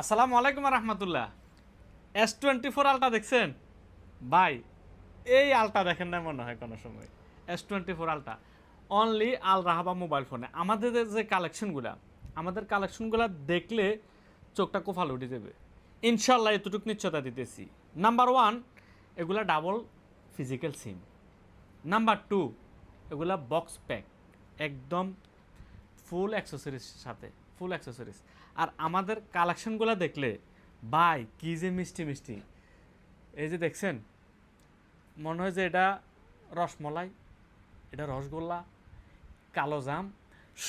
আসসালামু আলাইকুম রহমতুল্লাহ। S twenty four আলটা দেখছেন? ভাই, এই আলটা দেখেন না মনে হয় কোনো সময়। S twenty four ultra. Only Al Rahaba mobile ফোনে আমাদের যে কালেকশনগুলা আমাদের কালেকশনগুলো দেখলে চোখটা কোফাল উঠে যাবে। ইনশাল্লাহ এতটুকু নিশ্চয়তা দিতেছি। নাম্বার ওয়ান এগুলা double physical SIM number two এগুলা বক্স প্যাক একদম ফুল অ্যাক্সেসরিজ সাথে ফুল অ্যাক্সেসরিজ আর আমাদের কালেকশনগুলো দেখলে, ভাই, কি যে মিষ্টি মিষ্টি। এই যে দেখছেন, মনে হয় যে এটা রসমলাই, এটা রসগোল্লা, কালো জাম,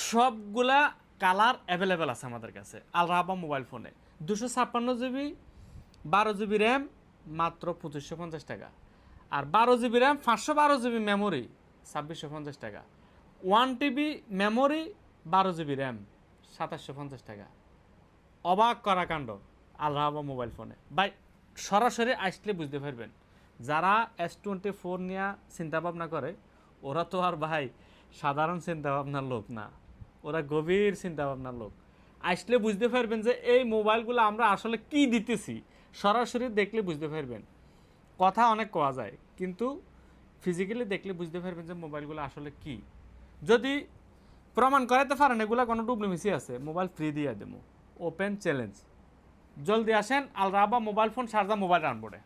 সবগুলা কালার অ্যাভেলেবেল আছে আমাদের কাছে আল রাহাবা মোবাইল ফোনে দুশো ছাপ্পান্ন জিবি বারো জিবি র্যাম মাত্র পঁচিশশো পঞ্চাশ টাকা। আর বারো জিবি র্যাম পাঁচশো বারো জিবি মেমোরি ছাব্বিশশো পঞ্চাশ টাকা। ওয়ান টিবি মেমোরি বারো জিবি র্যাম, সাতাশশো পঞ্চাশ টাকা। অবাক করা কাণ্ড, আল্লাহ মোবাইল ফোনে বাই সরাসরি আসলে বুঝতে পারবেন, যারা এস টোয়েন্টি ফোর নিয়ে চিন্তা ভাবনা করে, ওরা তো আর ভাই সাধারণ চিন্তাভাবনার লোক না, ওরা গভীর চিন্তাভাবনার লোক। আসলে বুঝতে পারবেন যে এই মোবাইলগুলো আমরা আসলে কি দিতেছি, সরাসরি দেখলে বুঝতে পারবেন। কথা অনেক কোয়া যায়, কিন্তু ফিজিক্যালি দেখলে বুঝতে পারবেন যে মোবাইলগুলো আসলে কি। যদি প্রমাণ করাতে পারেন, এগুলা কোনো ডুপ্লিমেসি আছে। মোবাইল ফ্রি দিয়ে দেবো। ওপেন চ্যালেঞ্জ জলদি আসেন Al Raba mobile phone Sarada mobile রানবোর্ডে